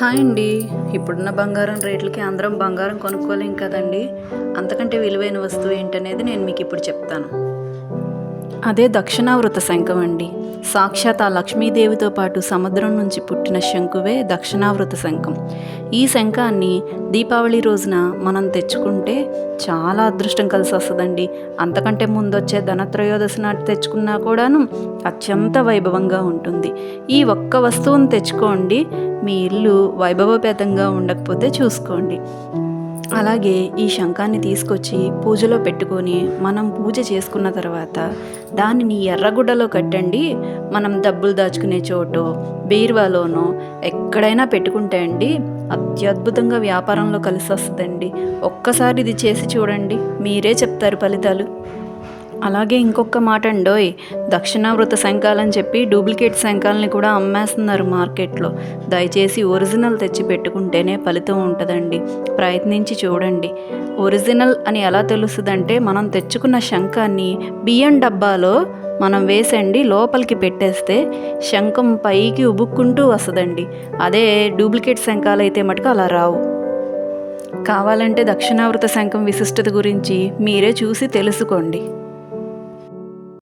Hi అండి. ఇప్పుడున్న బంగారం రేట్లకి అందరం బంగారం కొనుక్కోలేం కదండి. అంతకంటే విలువైన వస్తువు ఏంటనేది నేను మీకు ఇప్పుడు చెప్తాను. అదే దక్షిణావృత శంఖం అండి. సాక్షాత్ ఆ లక్ష్మీదేవితో పాటు సముద్రం నుంచి పుట్టిన శంకువే దక్షిణావృత శంఖం. ఈ శంఖాన్ని దీపావళి రోజున మనం తెచ్చుకుంటే చాలా అదృష్టం కలిసి వస్తుందండి. అంతకంటే ముందొచ్చే ధనత్రయోదశి నాటి తెచ్చుకున్నా కూడాను అత్యంత వైభవంగా ఉంటుంది. ఈ ఒక్క వస్తువును తెచ్చుకోండి. మీ ఇల్లు వైభవపేతంగా ఉండకపోతే చూసుకోండి. అలాగే ఈ శంఖాన్ని తీసుకొచ్చి పూజలో పెట్టుకొని మనం పూజ చేసుకున్న తర్వాత దానిని ఎర్రగుడ్డలో కట్టండి. మనం డబ్బులు దాచుకునే చోటు బీరువాలోనో ఎక్కడైనా పెట్టుకుంటే అండి అత్యద్భుతంగా వ్యాపారంలో కలిసి వస్తుందండి ఒక్కసారి ఇది చేసి చూడండి. మీరే చెప్తారు ఫలితాలు. అలాగే ఇంకొక మాట అండోయ్ దక్షిణావృత శంఖాలని చెప్పి డూప్లికేట్ శంఖాలని కూడా అమ్మేస్తున్నారు మార్కెట్లో. దయచేసి ఒరిజినల్ తెచ్చి పెట్టుకుంటేనే ఫలితం ఉంటుందండి. ప్రయత్నించి చూడండి. ఒరిజినల్ అని ఎలా తెలుస్తుందంటే మనం తెచ్చుకున్న శంఖాన్ని బియ్యం డబ్బాలో మనం వేసండి లోపలికి పెట్టేస్తే శంఖం పైకి ఉబుక్కుంటూ వస్తుందండి. అదే డూప్లికేట్ శంఖాలు అయితే మటుకు అలా రావు. కావాలంటే దక్షిణావృత శంఖం విశిష్టత గురించి మీరే చూసి తెలుసుకోండి.